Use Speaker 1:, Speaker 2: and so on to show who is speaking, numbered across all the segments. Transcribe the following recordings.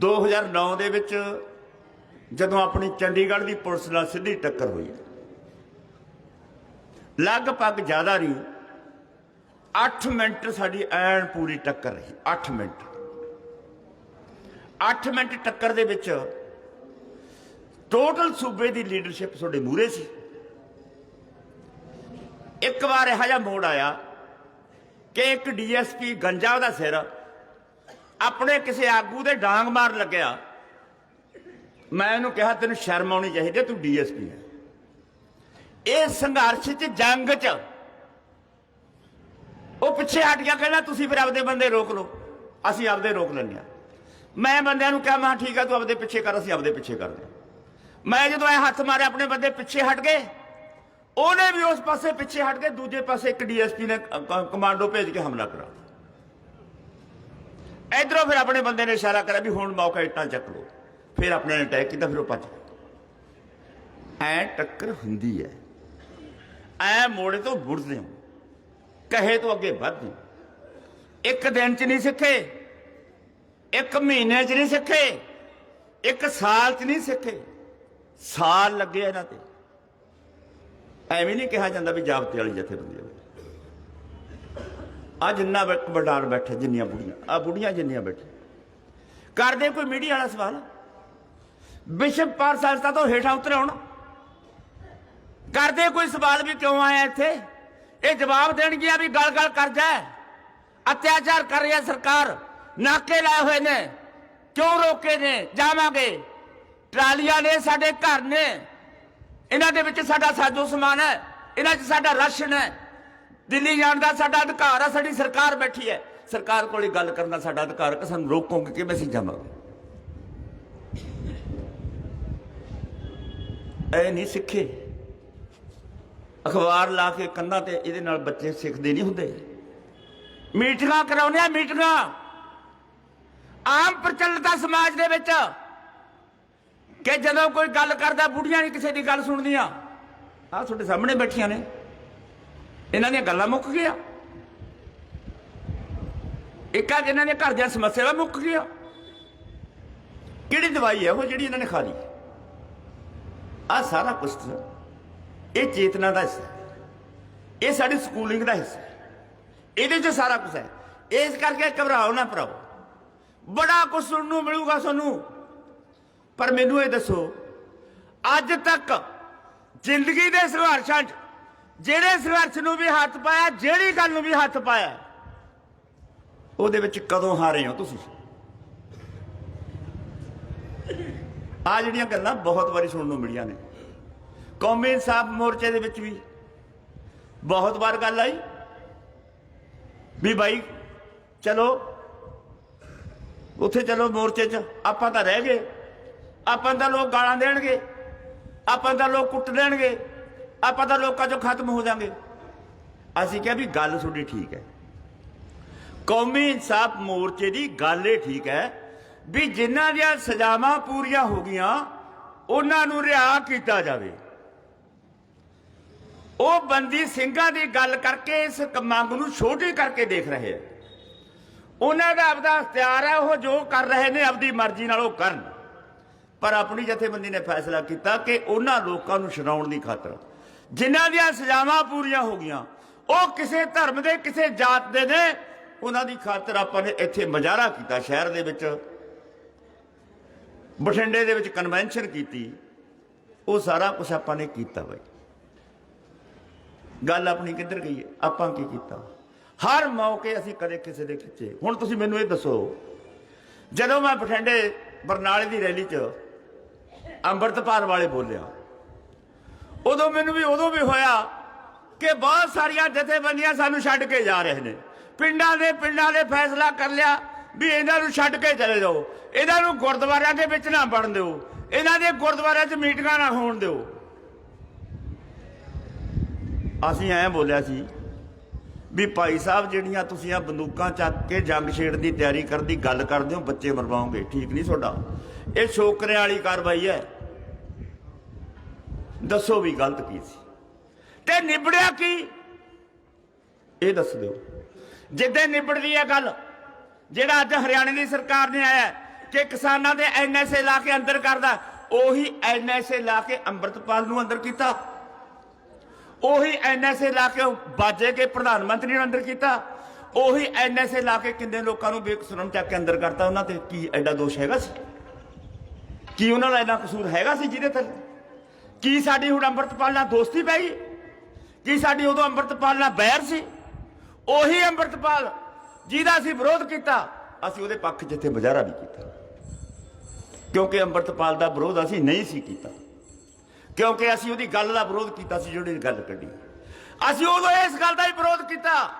Speaker 1: 2009 ਦੇ ਵਿੱਚ ਜਦੋਂ ਆਪਣੀ ਚੰਡੀਗੜ੍ਹ ਦੀ ਪੁਲਿਸ ਨਾਲ ਸਿੱਧੀ ਟੱਕਰ ਹੋਈ। ਲਗਭਗ ਜ਼ਿਆਦਾ ਨਹੀਂ 8 ਮਿੰਟ ਸਾਡੀ ਐਨ ਪੂਰੀ ਟੱਕਰ ਰਹੀ 8 ਮਿੰਟ। 8 ਮਿੰਟ ਟੱਕਰ ਦੇ ਵਿੱਚ ਟੋਟਲ ਸੂਬੇ ਦੀ ਲੀਡਰਸ਼ਿਪ ਤੁਹਾਡੇ ਮੂਹਰੇ ਸੀ। ਇੱਕ ਵਾਰ ਇਹੋ ਜਿਹਾ ਮੋੜ ਆਇਆ ਕਿ ਇੱਕ ਡੀਐਸਪੀ ਗੰਜਾ ਦਾ ਸਿਰ ਆਪਣੇ ਕਿਸੇ ਆਗੂ ਦੇ ਡਾਂਗ ਮਾਰ ਲੱਗਿਆ। ਮੈਂ ਇਹਨੂੰ ਕਿਹਾ ਤੈਨੂੰ ਸ਼ਰਮ ਆਉਣੀ ਚਾਹੀਦੀ ਹੈ, ਤੂੰ ਡੀਐਸਪੀ ਹੈ। ਇਹ ਸੰਘਰਸ਼ 'ਚ ਜੰਗ 'ਚ ਉਹ ਪਿੱਛੇ ਹਟ ਗਿਆ ਕਹਿੰਦਾ ਤੁਸੀਂ ਫਿਰ ਆਪਦੇ ਬੰਦੇ ਰੋਕ ਲਓ ਅਸੀਂ ਆਪਦੇ ਰੋਕ ਲੈਂਦੇ ਹਾਂ। ਮੈਂ ਬੰਦਿਆਂ ਨੂੰ ਕਿਹਾ ਮੈਂ ਕਿਹਾ ਠੀਕ ਆ ਤੂੰ ਆਪਦੇ ਪਿੱਛੇ ਕਰ ਅਸੀਂ ਆਪਦੇ ਪਿੱਛੇ ਕਰਦੇ ਹਾਂ ਮੈਂ ਜਦੋਂ ਇਹ ਹੱਥ ਮਾਰੇ ਆਪਣੇ ਬੰਦੇ ਪਿੱਛੇ ਹਟ ਗਏ। ਉਹਨੇ ਵੀ ਉਸ ਪਾਸੇ ਪਿੱਛੇ ਹਟ ਕੇ ਦੂਜੇ ਪਾਸੇ ਇੱਕ ਡੀਐਸਪੀ ਨੇ ਕ- ਕ- ਕਮਾਂਡੋ ਭੇਜ ਕੇ ਹਮਲਾ ਕਰਾ ਇਧਰੋਂ ਫਿਰ ਆਪਣੇ ਬੰਦੇ ਨੇ ਇਸ਼ਾਰਾ ਕਰਿਆ ਵੀ ਹੁਣ ਮੌਕਾ ਇੱਟਾਂ ਚੱਕ ਲਓ। ਫਿਰ ਆਪਣੇ ਨੇ ਅਟੈਕ ਕੀਤਾ, ਫਿਰ ਉਹ ਭੱਜ ਐ ਟੱਕਰ ਹੁੰਦੀ ਹੈ ਐ ਮੋੜੇ ਤੋਂ ਮੁੜਦੇ ਹੋ। ਕਹੇ ਤੋਂ ਅੱਗੇ ਵੱਧਦੇ ਹੋ। ਇੱਕ ਦਿਨ ਚ ਨਹੀਂ ਸਿੱਖੇ, ਇੱਕ ਮਹੀਨੇ ਚ ਨਹੀਂ ਸਿੱਖੇ, ਇੱਕ ਸਾਲ ਚ ਨਹੀਂ ਸਿੱਖੇ। ਸਾਲ ਲੱਗੇ ਇਹਨਾਂ ਤੇ। ਐਵੇਂ ਨਹੀਂ ਕਿਹਾ ਜਾਂਦਾ ਵੀ ਜਾਬਤੇ ਵਾਲੀ ਜਥੇਬੰਦੀ ਆ ਜਿੰਨਾ ਵਡਾਰ ਬੈਠੇ, ਜਿੰਨੀਆਂ ਬੁੜੀਆਂ, ਆ ਬੁੜੀਆਂ ਜਿੰਨੀਆਂ ਬੈਠੇ ਕਰਦੇ ਕੋਈ ਮੀਡੀਆ ਵਾਲਾ ਸਵਾਲ? ਵਿਸ਼ਵ ਪਾਰ ਤੋਂ ਹੇਠਾਂ ਉਤਰੇ ਹੁਣ। ਕਰਦੇ ਕੋਈ ਸਵਾਲ ਵੀ ਕਿਉਂ ਆਇਆ ਇੱਥੇ? ਇਹ ਜਵਾਬ ਦੇਣਗੀਆਂ ਵੀ ਗਲ ਗਲ ਕਰ ਜਾ। ਅਤਿਆਚਾਰ ਕਰ ਰਹੀ ਹੈ ਸਰਕਾਰ। ਨਾਕੇ ਲਾਏ ਹੋਏ ਨੇ। ਕਿਉਂ ਰੋਕੇ ਨੇ? ਜਾਵਾਂਗੇ। ਟਰਾਲੀਆਂ ਨੇ, ਸਾਡੇ ਘਰ ਨੇ। ਇਹਨਾਂ ਦੇ ਵਿੱਚ ਸਾਡਾ ਸਾਜੋ ਸਮਾਨ ਹੈ। ਇਹਨਾਂ 'ਚ ਸਾਡਾ ਰਾਸ਼ਨ ਹੈ। ਦਿੱਲੀ ਜਾਣ ਦਾ ਸਾਡਾ ਅਧਿਕਾਰ ਆ, ਸਾਡੀ ਸਰਕਾਰ ਬੈਠੀ ਹੈ। ਸਰਕਾਰ ਕੋਲੇ ਗੱਲ ਕਰਨ ਦਾ ਸਾਡਾ ਅਧਿਕਾਰ ਹੈ ਕਿ ਸਾਨੂੰ ਰੋਕੋਗੇ ਕਿਵੇਂ ਅਸੀਂ ਜਾਵਾਂਗੇ? ਇਹ ਨਹੀਂ ਸਿੱਖੇ। ਅਖਬਾਰ ਲਾ ਕੇ ਕੰਨਾਂ ਤੇ ਇਹਦੇ ਨਾਲ ਬੱਚੇ ਸਿੱਖਦੇ ਨਹੀਂ ਹੁੰਦੇ। ਮੀਟਿੰਗਾਂ ਕਰਾਉਂਦੇ ਆ, ਮੀਟਿੰਗਾਂ। ਆਮ ਪ੍ਰਚਲਿਤ ਆ ਸਮਾਜ ਦੇ ਵਿੱਚ ਕਿ ਜਦੋਂ ਕੋਈ ਗੱਲ ਕਰਦਾ ਬੁੜੀਆਂ ਨਹੀਂ ਕਿਸੇ ਦੀ ਗੱਲ ਸੁਣਦੀਆਂ। ਆ ਤੁਹਾਡੇ ਸਾਹਮਣੇ ਬੈਠੀਆਂ ਨੇ। ਇਹਨਾਂ ਦੀਆਂ ਗੱਲਾਂ ਮੁੱਕ ਗਿਆ ਇੱਕਾ ਜਿਨ੍ਹਾਂ ਦੇ ਘਰ ਦੀਆਂ ਸਮੱਸਿਆਵਾਂ ਮੁੱਕ ਗਿਆ ਕਿਹੜੀ ਦਵਾਈ ਹੈ ਉਹ ਜਿਹੜੀ ਇਹਨਾਂ ਨੇ ਖਾ ਲਈ? ਆ ਸਾਰਾ ਕੁਝ ਇਹ ਚੇਤਨਾ ਦਾ ਹਿੱਸਾ ਇਹ ਸਾਡੀ ਸਕੂਲਿੰਗ ਦਾ ਹਿੱਸਾ ਇਹਦੇ 'ਚ ਸਾਰਾ ਕੁਝ ਹੈ। ਇਸ ਕਰਕੇ ਘਬਰਾਓ ਨਾ ਭਰਾਓ ਬੜਾ ਕੁਝ ਸੁਣਨ ਨੂੰ ਮਿਲੂਗਾ ਤੁਹਾਨੂੰ। ਪਰ ਮੈਨੂੰ ਇਹ ਦੱਸੋ, ਅੱਜ ਤੱਕ ਜ਼ਿੰਦਗੀ ਦੇ ਸੰਘਰਸ਼ਾਂ 'ਚ ਜਿਹੜੇ ਸੰਘਰਸ਼ ਨੂੰ ਵੀ ਹੱਥ ਪਾਇਆ, ਜਿਹੜੀ ਗੱਲ ਨੂੰ ਵੀ ਹੱਥ ਪਾਇਆ, ਉਹਦੇ ਵਿੱਚ ਕਦੋਂ ਹਾਰੇ ਹੋ ਤੁਸੀਂ? ਆ ਜਿਹੜੀਆਂ ਗੱਲਾਂ ਬਹੁਤ ਵਾਰੀ ਸੁਣਨ ਨੂੰ ਮਿਲੀਆਂ ਨੇ। ਕੌਮੀ ਇਨਸਾਫ ਮੋਰਚੇ ਦੇ ਵਿੱਚ ਵੀ ਬਹੁਤ ਵਾਰ ਗੱਲ ਆਈ ਵੀ ਭਾਈ ਚਲੋ, ਉੱਥੇ ਚਲੋ ਮੋਰਚੇ 'ਚ ਆਪਾਂ ਤਾਂ ਰਹਿ ਗਏ, ਆਪਾਂ ਤਾਂ ਲੋਕ ਗਾਲਾਂ ਦੇਣਗੇ, ਆਪਾਂ ਤਾਂ ਲੋਕ ਕੁੱਟ ਦੇਣਗੇ। ਆਪਾਂ ਤਾਂ ਲੋਕਾਂ 'ਚੋਂ ਖਤਮ ਹੋ ਜਾਾਂਗੇ। ਅਸੀਂ ਕਿਹਾ ਵੀ ਗੱਲ ਤੁਹਾਡੀ ਠੀਕ ਹੈ। ਕੌਮੀ ਇਨਸਾਫ ਮੋਰਚੇ ਦੀ ਗੱਲ ਇਹ ਠੀਕ ਹੈ ਵੀ ਜਿਨ੍ਹਾਂ ਦੀਆਂ ਸਜ਼ਾਵਾਂ ਪੂਰੀਆਂ ਹੋ ਗਈਆਂ, ਉਹਨਾਂ ਨੂੰ ਰਿਹਾ ਕੀਤਾ ਜਾਵੇ। ਉਹ ਬੰਦੀ ਸਿੰਘਾਂ ਦੀ ਗੱਲ ਕਰਕੇ ਇਸ ਮੰਗ ਨੂੰ ਛੋਟੀ ਕਰਕੇ ਦੇਖ ਰਹੇ ਹੈ। ਉਹਨਾਂ ਦਾ ਆਪਦਾ ਅਖਤਿਆਰ ਹੈ, ਉਹ ਜੋ ਕਰ ਰਹੇ ਨੇ ਆਪਦੀ ਮਰਜ਼ੀ ਨਾਲ ਉਹ ਕਰਨ। ਪਰ ਆਪਣੀ ਜਥੇਬੰਦੀ ਨੇ ਫੈਸਲਾ ਕੀਤਾ ਕਿ ਉਹਨਾਂ ਲੋਕਾਂ ਨੂੰ ਛਡਾਉਣ ਦੀ ਖਾਤਰ ਜਿਨ੍ਹਾਂ ਦੀਆਂ ਸਜ਼ਾਵਾਂ ਪੂਰੀਆਂ ਹੋ ਗਈਆਂ, ਉਹ ਕਿਸੇ ਧਰਮ ਦੇ, ਕਿਸੇ ਜਾਤ ਦੇ ਨੇ, ਉਹਨਾਂ ਦੀ ਖਾਤਰ ਆਪਾਂ ਨੇ ਇੱਥੇ ਮਜ਼ਾਰਾ ਕੀਤਾ ਸ਼ਹਿਰ ਦੇ ਵਿੱਚ। ਬਠਿੰਡੇ ਦੇ ਵਿੱਚ ਕਨਵੈਨਸ਼ਨ ਕੀਤੀ। ਉਹ ਸਾਰਾ ਕੁਝ ਆਪਾਂ ਨੇ ਕੀਤਾ ਬਈ। ਗੱਲ ਆਪਣੀ ਕਿੱਧਰ ਗਈ ਹੈ? ਆਪਾਂ ਕੀ ਕੀਤਾ? ਹਰ ਮੌਕੇ ਅਸੀਂ ਕਦੇ ਕਿਸੇ ਦੇ ਖਿੱਚੇ। ਹੁਣ ਤੁਸੀਂ ਮੈਨੂੰ ਇਹ ਦੱਸੋ, ਜਦੋਂ ਮੈਂ ਬਠਿੰਡੇ ਬਰਨਾਲੇ ਦੀ ਰੈਲੀ 'ਚ ਅੰਮ੍ਰਿਤਪਾਲ ਵਾਲੇ ਬੋਲਿਆ ਉਦੋਂ ਮੈਨੂੰ ਵੀ ਉਦੋਂ ਵੀ ਹੋਇਆ ਕਿ ਬਹੁਤ ਸਾਰੀਆਂ ਜਥੇਬੰਦੀਆਂ ਸਾਨੂੰ ਛੱਡ ਕੇ ਜਾ ਰਹੇ ਨੇ। ਪਿੰਡਾਂ ਦੇ ਪਿੰਡਾਂ ਦੇ ਫੈਸਲਾ ਕਰ ਲਿਆ ਵੀ ਇਹਨਾਂ ਨੂੰ ਛੱਡ ਕੇ ਚਲੇ ਜਾਓ। ਇਹਨਾਂ ਨੂੰ ਗੁਰਦੁਆਰਿਆਂ ਦੇ ਵਿੱਚ ਨਾ ਵੜਨ ਦਿਓ। ਇਹਨਾਂ ਦੇ ਗੁਰਦੁਆਰਿਆਂ 'ਚ ਮੀਟਿੰਗਾਂ ਨਾ ਹੋਣ ਦਿਓ। ਅਸੀਂ ਐਂ ਬੋਲਿਆ ਸੀ ਵੀ ਭਾਈ ਸਾਹਿਬ ਜਿਹੜੀਆਂ ਤੁਸੀਂ ਆ ਬੰਦੂਕਾਂ ਚੱਕ ਕੇ ਜੰਗ ਛੇੜ ਦੀ ਤਿਆਰੀ ਕਰਨ ਦੀ ਗੱਲ ਕਰਦੇ ਹੋ, ਬੱਚੇ ਮਰਵਾਓਗੇ। ਠੀਕ ਨਹੀਂ ਤੁਹਾਡਾ? ਇਹ ਸ਼ੋਕਰੇ ਵਾਲੀ ਕਾਰਵਾਈ ਹੈ। ਦੱਸੋ ਵੀ ਗਲਤ ਕੀ ਸੀ? ਤੇ ਨਿਬੜਿਆ ਕੀ? ਇਹ ਦੱਸ ਦਿਓ। ਜਿੱਦੇ ਨਿਬੜਦੀ ਹੈ ਗੱਲ, ਜਿਹੜਾ ਅੱਜ ਹਰਿਆਣੇ ਦੀ ਸਰਕਾਰ ਨੇ ਆਇਆ ਕਿ ਕਿਸਾਨਾਂ ਦੇ ਐਨਐਸਏ ਲਾ ਕੇ ਅੰਦਰ ਕਰਦਾ, ਉਹੀ ਐਨਐਸਏ ਲਾ ਕੇ ਅੰਮ੍ਰਿਤਪਾਲ ਨੂੰ ਅੰਦਰ ਕੀਤਾ। ਉਹੀ ਐਨਐਸਏ ਲਾ ਕੇ ਉਹ ਬਾਜੇ ਕੇ ਪ੍ਰਧਾਨ ਮੰਤਰੀ ਨੂੰ ਅੰਦਰ ਕੀਤਾ। ਉਹੀ ਐਨਐਸਏ ਲਾ ਕੇ ਕਿੰਨੇ ਲੋਕਾਂ ਨੂੰ ਬੇਕਸੂਰਾਂ ਚੱਕ ਕੇ ਅੰਦਰ ਕਰਤਾ ਉਹਨਾਂ ਤੇ। ਕੀ ਐਡਾ ਦੋਸ਼ ਹੈਗਾ ਸੀ? ਕੀ ਉਹਨਾਂ ਦਾ ਇੰਨਾ ਕਸੂਰ ਹੈਗਾ ਸੀ ਜਿਹਦੇ ਤੇ? ਕੀ ਸਾਡੀ ਹੁਣ ਅੰਮ੍ਰਿਤਪਾਲ ਨਾਲ ਦੋਸਤੀ ਪੈ ਗਈ? ਕੀ ਸਾਡੀ ਉਦੋਂ ਅੰਮ੍ਰਿਤਪਾਲ ਨਾਲ ਬੈਰ ਸੀ? ਉਹੀ ਅੰਮ੍ਰਿਤਪਾਲ ਜਿਹਦਾ ਅਸੀਂ ਵਿਰੋਧ ਕੀਤਾ, ਅਸੀਂ ਉਹਦੇ ਪੱਖ ਜਿੱਥੇ ਮੁਜ਼ਾਹਰਾ ਵੀ ਕੀਤਾ। ਕਿਉਂਕਿ ਅੰਮ੍ਰਿਤਪਾਲ ਦਾ ਵਿਰੋਧ ਅਸੀਂ ਨਹੀਂ ਸੀ ਕੀਤਾ। ਕਿਉਂਕਿ ਅਸੀਂ ਉਹਦੀ ਗੱਲ ਦਾ ਵਿਰੋਧ ਕੀਤਾ ਸੀ ਜਿਹੜੀ ਗੱਲ ਕੱਢੀ। ਅਸੀਂ ਉਦੋਂ ਇਸ ਗੱਲ ਦਾ ਹੀ ਵਿਰੋਧ ਕੀਤਾ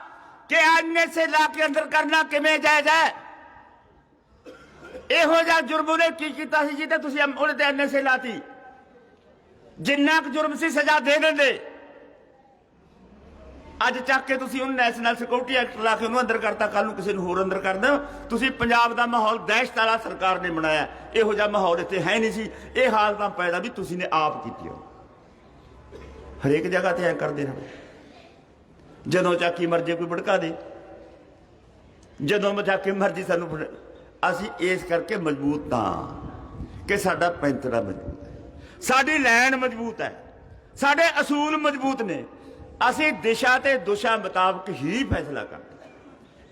Speaker 1: ਕਿ ਐਨਐਸਏ ਲਾ ਕੇ ਅੰਦਰ ਕਰਨਾ ਕਿਵੇਂ ਜਾਇਜ਼ ਹੈ? ਇਹੋ ਜਿਹਾ ਜੁਰਮ ਉਹਨੇ ਕੀ ਕੀਤਾ ਸੀ ਜਿਹਦੇ ਤੁਸੀਂ ਅਮ- ਉਹਦੇ ਤੇ ਐਨਐਸਏ ਲਾਤੀ? ਜਿੰਨਾ ਕੁ ਜੁਰਮ ਸੀ ਸਜ਼ਾ ਦੇ ਦਿੰਦੇ। ਅੱਜ ਚੱਕ ਕੇ ਤੁਸੀਂ ਉਹਨੂੰ ਨੈਸ਼ਨਲ ਸਿਕਿਉਰਿਟੀ ਐਕਟ ਲਾ ਕੇ ਉਹਨੂੰ ਅੰਦਰ ਕਰਤਾ ਕੱਲ ਨੂੰ ਕਿਸੇ ਨੂੰ ਹੋਰ ਅੰਦਰ ਕਰ ਦਿਓ ਤੁਸੀਂ ਪੰਜਾਬ ਦਾ ਮਾਹੌਲ ਦਹਿਸ਼ਤ ਵਾਲਾ ਸਰਕਾਰ ਨੇ ਬਣਾਇਆ। ਇਹੋ ਜਿਹਾ ਮਾਹੌਲ ਇੱਥੇ ਹੈ ਨਹੀਂ ਸੀ। ਇਹ ਹਾਲਤਾਂ ਪੈਦਾ ਵੀ ਤੁਸੀਂ ਨੇ ਆਪ ਕੀਤੀਆਂ ਹਰੇਕ ਜਗ੍ਹਾ ਤੇ ਐ ਕਰਦੇ ਰਹੋ। ਜਦੋਂ ਚਾਕੀ ਮਰਜ਼ੀ ਕੋਈ ਭੜਕਾ ਦੇ। ਜਦੋਂ ਚਾਕੀ ਮਰਜ਼ੀ ਸਾਨੂੰ ਭੜ- ਅਸੀਂ ਇਸ ਕਰਕੇ ਮਜ਼ਬੂਤ ਤਾਂ ਕਿ ਸਾਡਾ ਪੈਂਤਰਾ ਮਜ਼ਬੂਤ ਸਾਡੀ ਲੈਣ ਮਜ਼ਬੂਤ ਹੈ। ਸਾਡੇ ਅਸੂਲ ਮਜ਼ਬੂਤ ਨੇ। ਅਸੀਂ ਦਿਸ਼ਾ ਤੇ ਦੁਸ਼ਾ ਮੁਤਾਬਕ ਹੀ ਫੈਸਲਾ ਕਰਦੇ